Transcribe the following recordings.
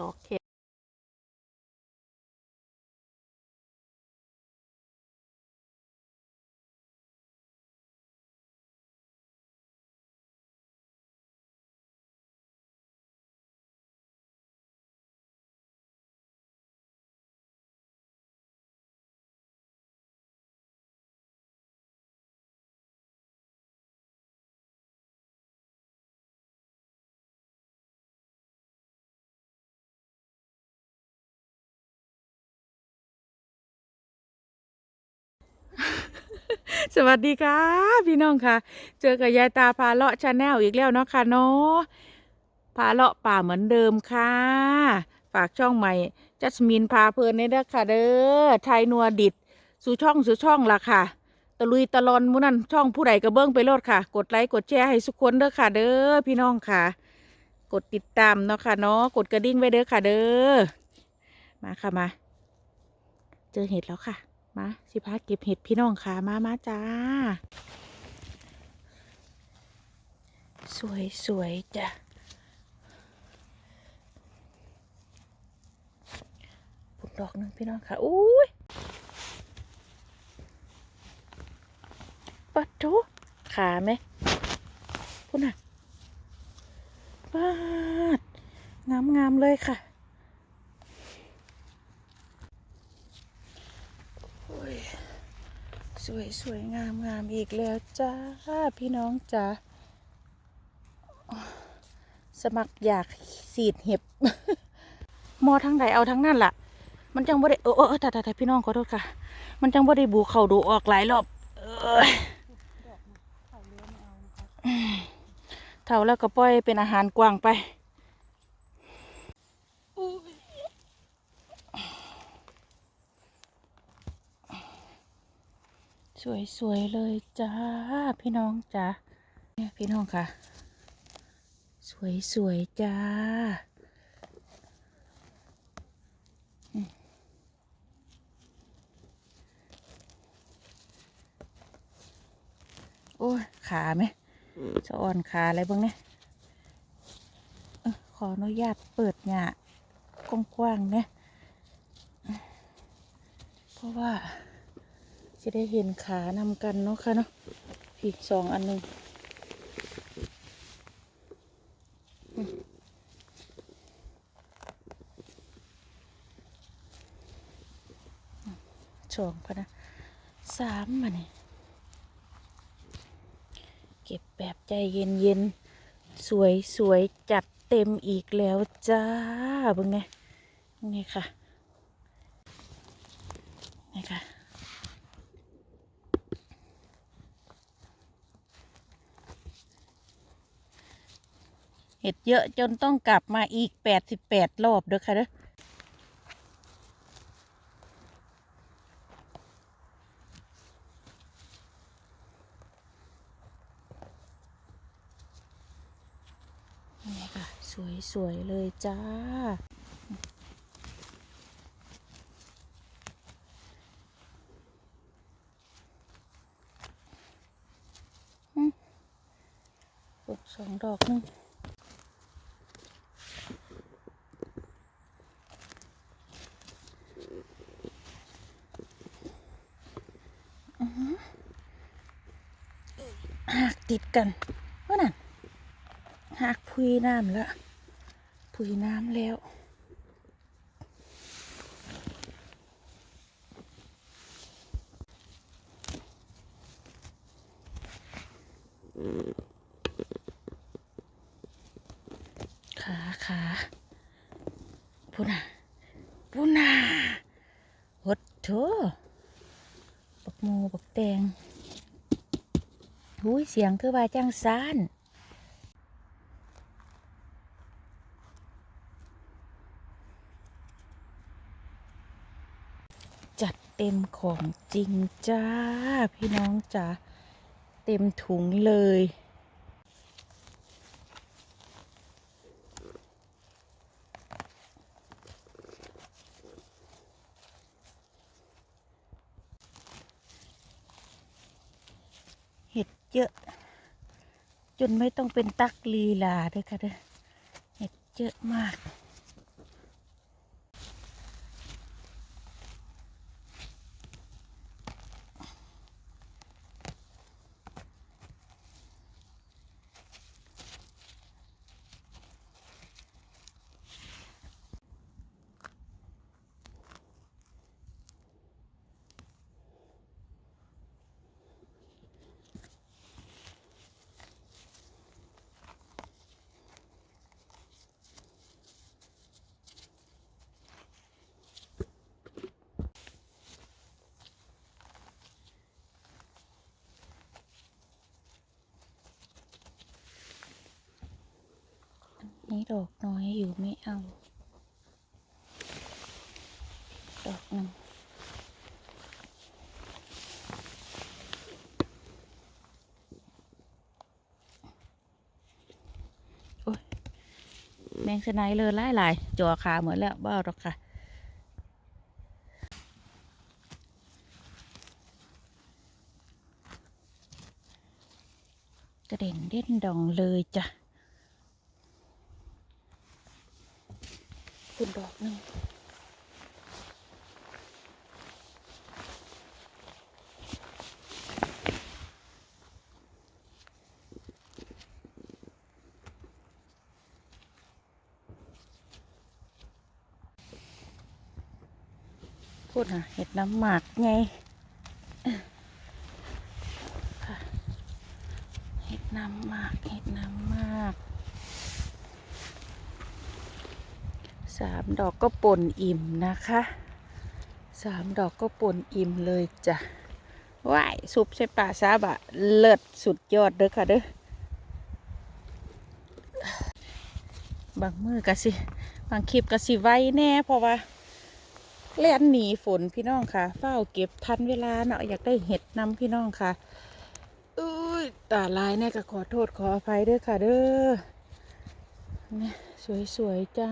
โอเค สวัสดีค่ะ พี่น้องค่ะ เจอกับยายตาพาเลาะชาแนลอีกแล้วเนาะค่ะเนาะพาเลาะป่าเหมือนเดิมค่ะ ฝากช่องใหม่จัสมินพาเพลินเนี่ยเด้อค่ะเด้อไทยนัวดิดสู่ช่องสู่ช่องละค่ะตะลุยตะลอนมูนั่นช่องผู้ใดกระเบื้องไปโลดค่ะ กดไลค์กดแชร์ให้ทุกคนเด้อค่ะ เด้อพี่น้องค่ะ กดติดตามเนาะค่ะเนาะกดกระดิ่งไว้เด้อค่ะเด้อมาค่ะมา เจอเห็ดแล้วค่ะ มาสิพาเก็บเห็ดพี่น้องค่ะมามาจ้า สวยสวยจ้ะปุ่นดอกหนึงพี่น้องค่ะอุ้ยปัดโถขาไหมพุ่นน่ะปาดงามๆเลยค่ะ โอ้ ยสวยสวยงามงามอีกแล้วจ้า พี่น้องจ้าสมัครอยากสีดเห็บ มอทั้งใดเอาทั้งนั่นล่ะ มันจังบ่ได้เออเออเออแต่แต่แต่พี่น้องขอโทษค่ะ มันจังบ่ได้บูเข่าดูออกหลายรอบเอยเท่าแล้วก็ปล่อยเป็นอาหารกว้างไป สวยๆเลยจ้าพี่น้องจ้าเนี่ยพี่น้องค่ะ สวยๆจ้าโอ้ยขาไหมจะอ่อนขาอะไรบ้างเนี่ยขออนุญาตเปิดหยากว้างๆเนี่ยเพราะว่า จะได้เห็นขานำกันเนาะค่ะเนาะอีกสองอันหนึ่งสองพนะสามมาเนี่ยเก็บแบบใจเย็นเย็นสวยสวยจัดเต็มอีกแล้วจ้าเบึงไงนี่ค่ะนี่ค่ะ เห็ดเยอะจนต้องกลับมาอีกแปดสิบแปดรอบเด้อค่ะเด้อนี่ค่ะสวย ๆ เลยจ้าอืมปลูกสองดอกหนึง หั กันว่านั่นหักพุยน้ำแล้วพุยน้ำแล้วขาขาพูน่ะพูน่ะหดโถบักโมบักแตง หูยเสียงคือว่าจังซานจัดเต็มของจริงจ้า พี่น้องจ้าเต็มถุงเลย เห็ดเยอะ จนไม่ต้องเป็นตักลีลาเด้อค่ะเด้อเห็ดเยอะมาก ดอกน้อยอยู่ไม่เอา ดอกหนึ่งโอ้ยแมงสไนเลยหลายหลายจ่อขาเหมือนแล้วบ้าหรอกค่ะกระเด็นเด่นดองเลยจ้ะ คุณดอกหนึ่งพูดนะเห็ดน้ำหมากไงค่ะเห็ดน้ำหมากเห็ดน้ำหมาก สามดอกก็ปนอิ่มนะคะสามดอกก็ปนอิ่มเลยจ้ะว้ายซุปใส่ปลาซาบะเลิศสุดยอดเด้อค่ะเด้อบางมือกะสิบางคลิปกะสิไว้แน่เพราะว่าเล่นหนีฝนพี่น้องค่ะ เฝ้าเก็บทันเวลาเนาะอยากได้เห็ดนำพี่น้องค่ะอุ้ยตาลายเนี่ยก็ขอโทษขออภัยด้วยค่ะเด้อเนี่ยสวยๆจ้า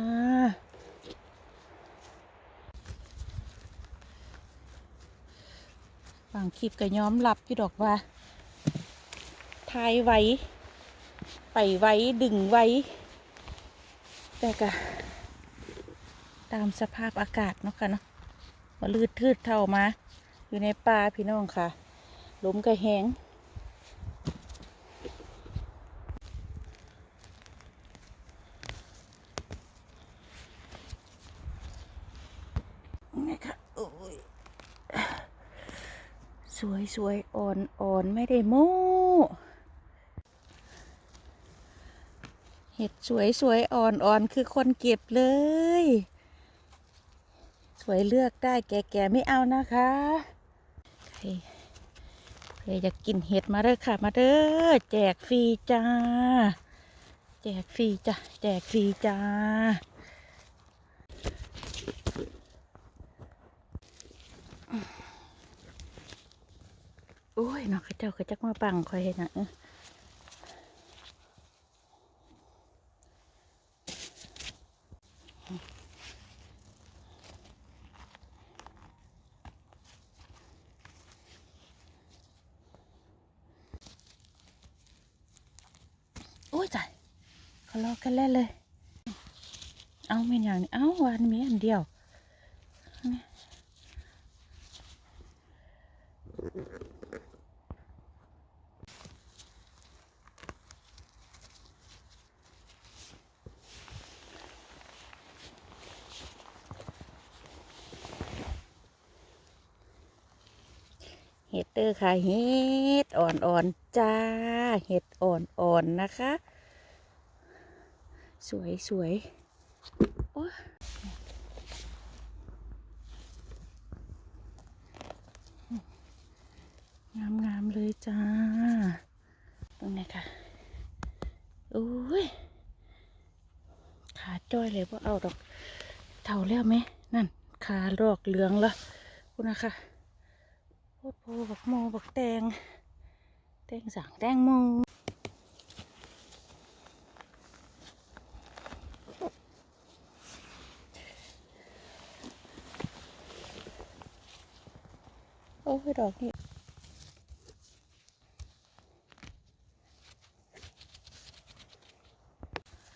างคลิปก็ย้อมรับพี่ดอกว่าทายไว้ ไปไว้ดึงไว้ แต่ก็ตามสภาพอากาศเนาะค่ะเนาะมาลืดทืดเท่ามา อยู่ในป่าพี่น้องค่ะลมก็แห้งนี่ค่ะโอ้ย สวยอ่อนอ่อนไม่ได้โม้เห็ดสวยสวยอ่อนอ่อนคือคนเก็บเลย สวยเลือกได้แก่ๆ ไม่เอานะคะใครใครอยากกินเห็ดมาเด้อค่ะ มาเด้อแจกฟรีจ้า แจกฟรีจ้ะแจกฟรีจ้า โอ้ยน้องเข้าเจ้าเขาจักมาปังคอยเห็นนะเออโอ้ยจ่ายเขาลอกกันเล่เลย เอาไม่นอย่างนี้เอาวันมีอันเดียว ดเด้อค่ะ เห็ดอ่อนๆจ้า เห็ดอ่อนๆนะคะ สวยสวยโอ้งามงามๆเลยจ้า ตรงนี้ค่ะโอ้ย ขาจ้อยเลยว่าเอาดอกเท่าแล้วไหม นั่น ขาลอกเหลืองละคุณนะคะ โพดโพบักโมบักแตงแตงสังแตงโมโอ้ยดอกนี่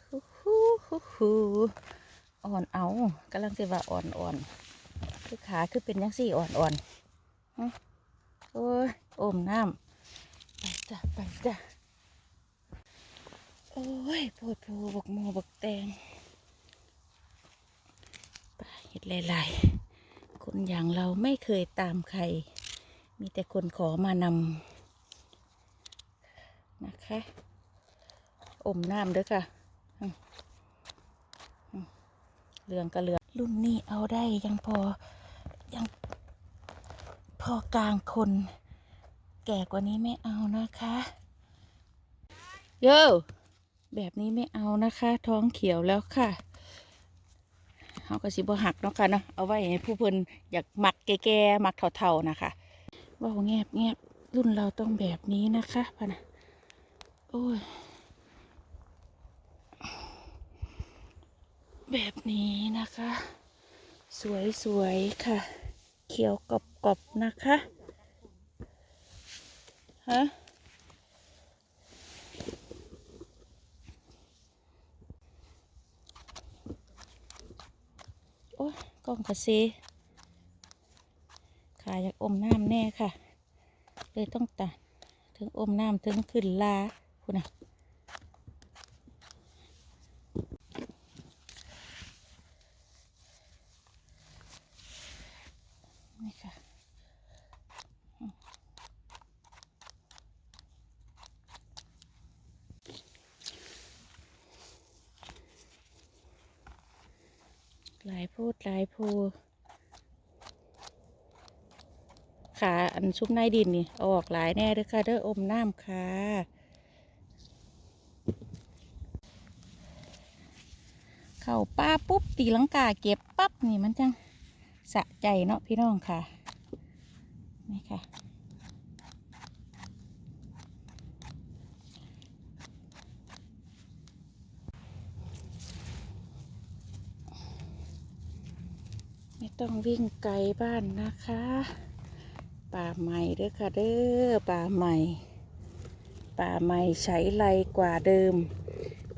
ฮู้ฮู้ฮู้ฮู้อ่อนเอากำลังจะว่าอ่อนอ่อนคือขาคือเป็นยังสี่อ่อนอ่อน โอ้ยโอมน้ำไปจ้ะไปจ้ะโอ้ยโพดโพบักโมบกแตงไปเห็ดหลายๆคนอย่างเราไม่เคยตามใคร มีแต่คนขอมานำนะคะอมน้ำเด้วยค่ะเหลืองกระเหลืองรุ่นนี้เอาได้ยังพอยัง พอกลางคน แก่กว่านี้ไม่เอานะคะ โยแบบนี้ไม่เอานะคะ ท้องเขียวแล้วค่ะเขาก็สิบ่หักเนาะค่ะเนาะเอาไว้ให้ผู้เพิ่นอยากหมักแก่ๆหมักเท่าๆนะคะเว่าแงบแงบรุ่นเราต้องแบบนี้นะคะพะนะโอ้ยแบบนี้นะคะ สวยๆค่ะ เขียวกรอบๆนะคะฮะโอ้กล้องกระซีขาอยากอมน้ำแน่ค่ะ เลยต้องตัดถึงอมน้ำถึงขึ้นลาคุณน่ะ ลายโพูดหลายโพขาอันชุบในดินนี่อออกหลายแน่เด้อค่ะเด้ออมน้ำค่ะเข่าป้าปุ๊บตีลังกาเก็บปั๊บนี่มันจังสะใจเนาะพี่น้องค่ะนี่ค่ะ ต้องวิ่งไกลบ้านนะคะ ป่าใหม่เด้อค่ะเด้อป่าใหม่ ป่าใหม่ใช้ไรกว่าเดิม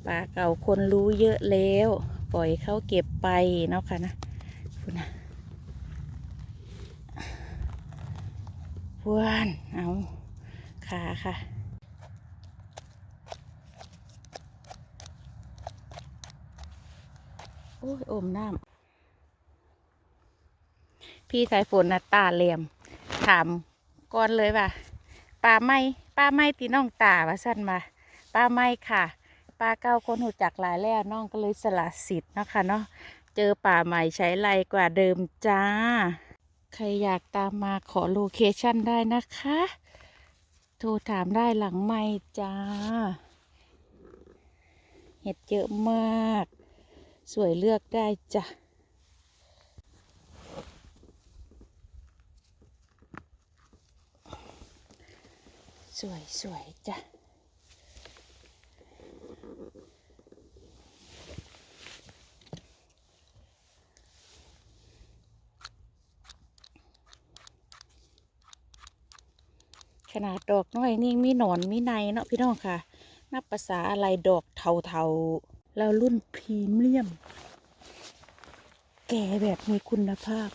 ป่าเก่าคนรู้เยอะแล้ว ปล่อยเขาเก็บไปเนาะค่ะนะคุณนะพวนเอาขาค่ะโอ้ยอมน้ำ พี่สายฝนนะตาเหลี่ยม ถามก่อนเลยว่าปลาไม่ปลาไม่ตีน้องตาว่าสั้นมาปลาไม่ค่ะปลาเก้าคนหูจักหลายแล้วน้องก็เลยสละสิทธิ์นะคะเนาะเจอป่าใหม่ใช้ไรกว่าเดิมจ้า ใครอยากตามมาขอโลเคชั่นได้นะคะ โทรถามได้หลังไม่จ้า เห็ดเยอะมาก สวยเลือกได้จ้ะ วยสวยจ้ะขนาดดอกน้อยนี่มีหนอนมีในเนาะพี่น้องค่ะ นับภาษาอะไรดอกเทาๆ แล้วรุ่นพรีเมียม แก่แบบมีคุณภาพ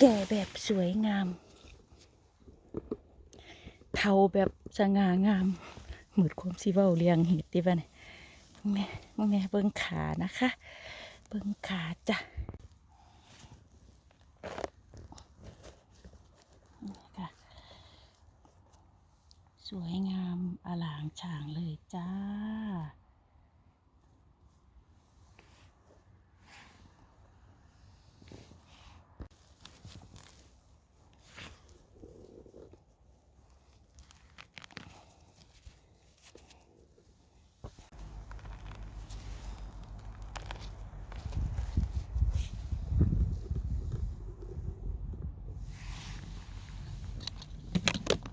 แก่แบบสวยงาม เทาแบบสง่างามเหมือนความสิเว้าเรียงเห็ดดิบ้านี่แม่แม่เบิ้งขานะคะ เบิ้งขาจ้ะนี่ค่ะสวยงามอลางฉางเลยจ้า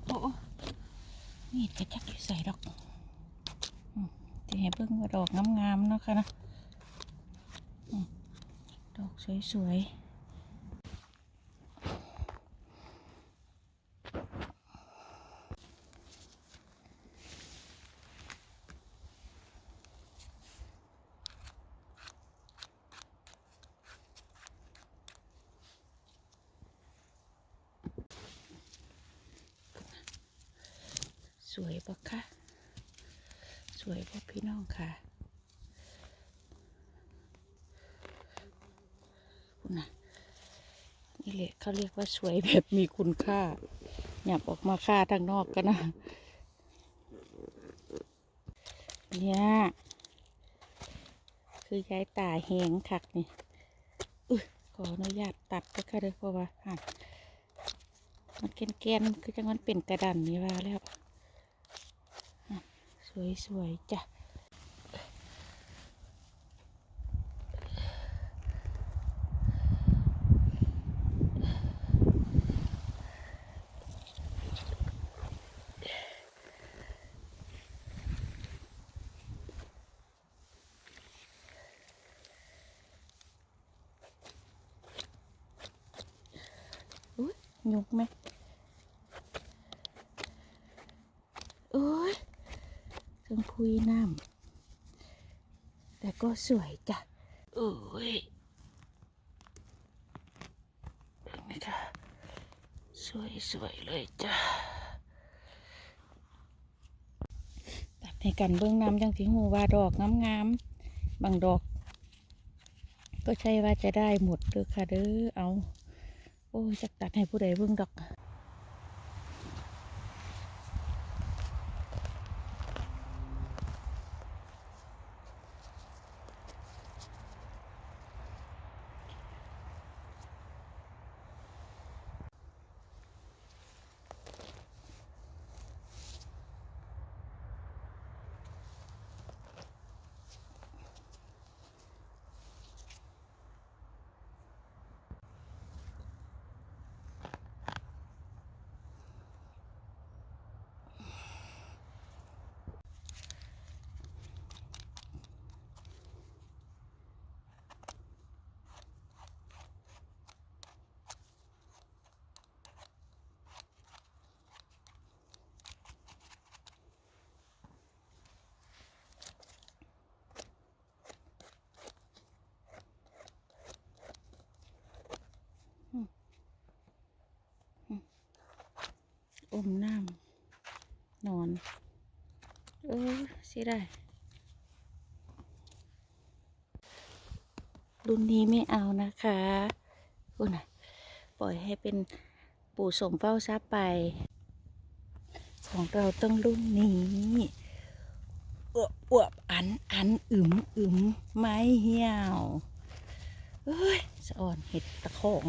โอ้โอ้มีดกระจักอยู่ใส่ดอกอืมจะให้เบิ่งว่าดอกงามๆเนาะค่ะนะอืมดอก สวยสวยปะคะ สวยปะพี่น้องค่ะคุณน่ะ นี่แหละ เขาเรียกว่าสวยแบบมีคุณค่าหยับออกมาค่าทางนอกกันนะ เนี่ยคือยายตาแหงคักนี่อขออนุญาตตัดก็ค่ะเด้อเพราะว่าอะมันแกนๆคือจังมันเป็นกระดันนี่ว่าแล้วสวยๆจ้ะ ยุกไหมโอ้ยถึงคุยน้ำแต่ก็ สวยจ้ะโอ้ยนี่ค่ะสวยสวยๆเลยจ้ะตัดให้กันเบื้องน้ำจังสิหูว่าดอกงามๆบางดอก ก็ใช่ว่าจะได้หมดเด้อค่ะเด้อเอา โอ้ยจะตัดให้ผู้ใดเบิ่งดอก มน้ำนอน เออสิได้ รุ่นนี้ไม่เอานะคะคุณนะปล่อยให้เป็นปู่สมเฝ้าทรัพย์ไป ของเราต้องรุ่นนี้อวบอวบอันอันอึมอึมไม้เหี่ยวเอ้ยสะอ่อนเห็ดตะโขง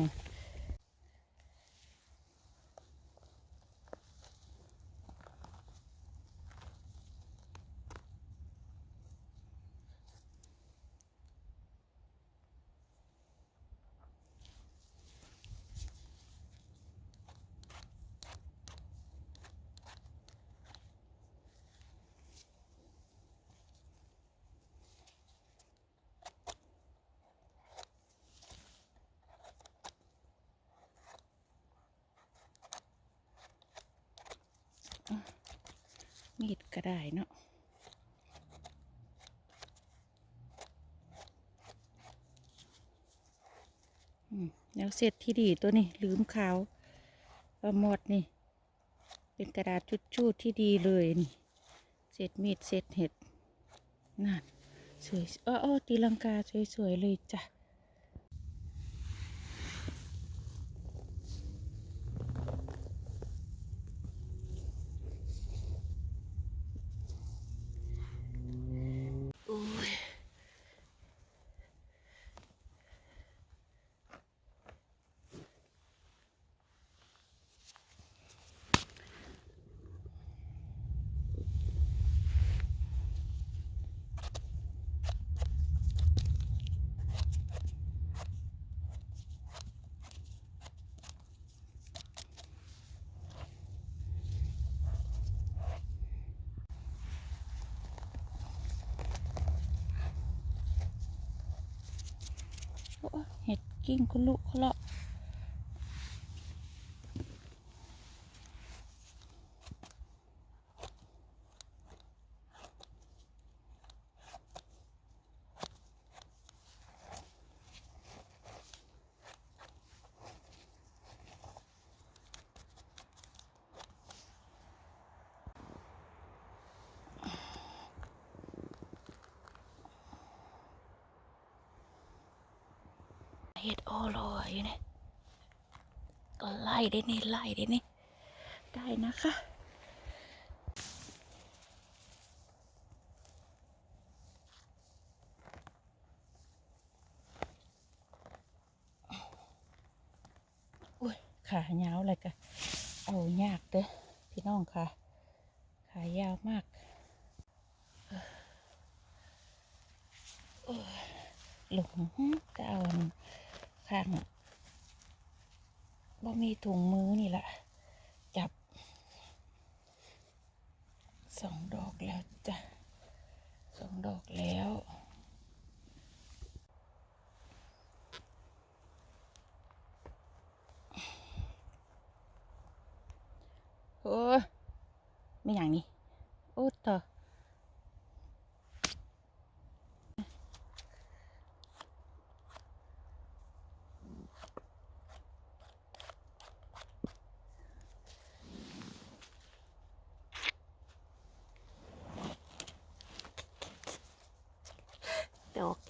มีดก็ได้เนาะอืมแล้ว เสร็จที่ดีตัวนี้ลืมขาวปลาหมดนี่ เป็นกระดาษชุดๆที่ดีเลยนี่เศษมีดเศษเห็ดนั่นสวยอ้ออ้อตีลังกาสวยๆเลยจ้ะ เห็ดกิ้งคุลุคุเลาะเห็ดโอโลอยู่เนี่ยก็ไล่ได้นี่ไล่ได้นี่ได้นะคะอุ้ยขาเยาวเลยกะเอายากเด้อพี่น้องค่ะ ขายาวมากหลงก็เอาข้าง บ่มีถุงมือนี่แหละ จับสองดอกแล้วจ้ะสองดอกแล้วโอ้ไม่อย่างนี้โอ้เธอ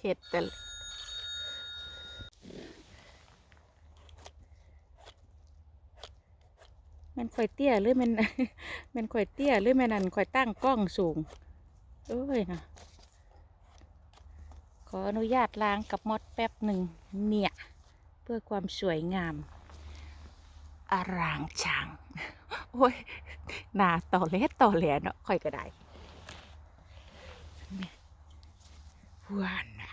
เห็ดแต่มันข่อยเตี้ยหรือมันมันข่อยเตี้ยหรือมันนั่นข่อยตั้งกล้องสูงโอ้ยนะขออนุญาตล้างกับมอดแป๊บหนึ่งเนี่ย เพื่อความสวยงามอารางช่างโอ้ยหนาต่อเล็ต่อแหลเนาะค่อยก็ได้หวานนะ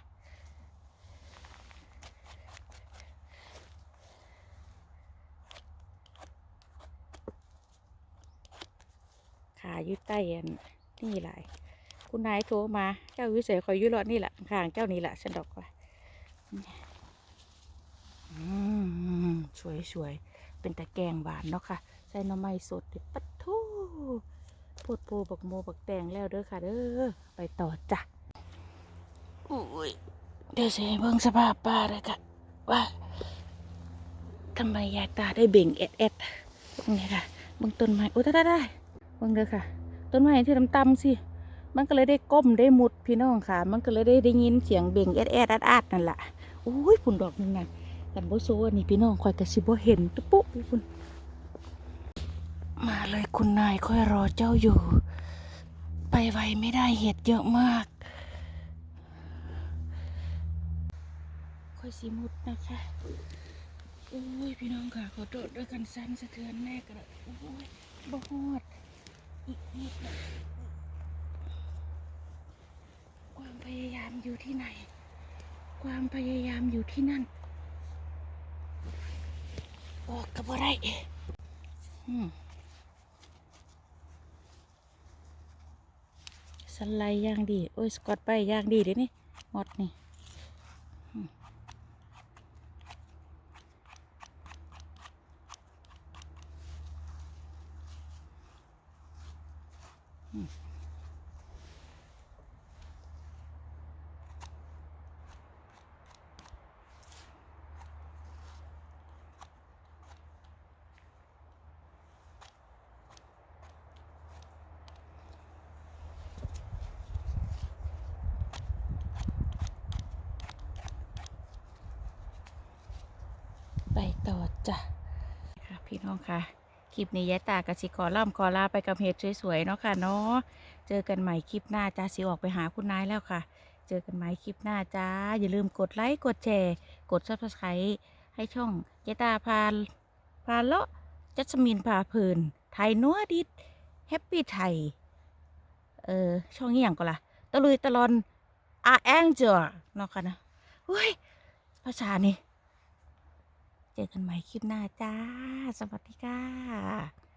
ขาอยู่ใต้อันนี่หลายคุณนายโทรมา เจ้าวิเศษคอยอยุรอดนี่แหละข้างเจ้านี่แหละฉันดอกว่าอืมสวยสวยๆเป็นตะแกงหวานเนาะค่ะ ใส่หน่อไม้สดเด็ดปัดทูโพดโพบักโมบักแตงแล้วเด้อค่ะ เด้อไปต่อจ้ะอุ้ยเดี๋ยวเสิให้เบิ่งสภาพป้าเลยค่ะว่าทำไมยายตาได้เบ่งแอดแอดตรงนี่ค่ะเบิ่งต้นไม้โอ้ได้ได้ เบิ่งเด้อค่ะ ต้นไม้ที่ตำๆสิมันก็เลยได้ก้มได้มุดพี่น้องค่ะ มันก็เลยได้ได้ยินเสียงเบ่งแอดแอดอดอาดนั่นแหละอุ้ยผุนดอกหนึงน่ะกันโบโซอันนี้พี่น้องคอยกระสิบเห็นตุ๊ปุ๊พี่พุ่นมาเลยคุณนายค่อยรอเจ้าอยู่ ไปไวไม่ได้เห็ดเยอะมากค่อยสิมุดนะคะอุ้ยพี่น้องค่ะขอโทษด้วยกันสั้นสะเทือนแน่กระโอ้ยบ่ฮอด ความพยายามอยู่ที่ไหน ความพยายามอยู่ที่นั่น ออกกับอะไรสไลด์ย่างดี โอ้ย สกอตไปย่างดีเดี๋ยวนี้หมดนี่อืมอืม ไปต่อจ้ะค่ะพี่น้องค่ะ คลิปนี้ยายตากสิขอล่ำขอลาไปกับเห็ดสวยๆเนาะค่ะเนาะเจอกันใหม่คลิปหน้าจ้าสิออกไปหาคุณนายแล้วค่ะ เจอกันใหม่คลิปหน้าจ้า อย่าลืมกดไลค์กดแชร์กดซับสไครต์ให้ช่องยายตาพาพาเลาะจัสมินพาเพลินไทยนัวดิดแฮปปี้ไทยเออช่องนี้อย่างก็ล่ะตะลุยตะลอนอาแองเจอเนาะค่ะนะเฮ้ยภาษานี่ เจอกันใหม่คลิปหน้าจ้า สวัสดีค่ะ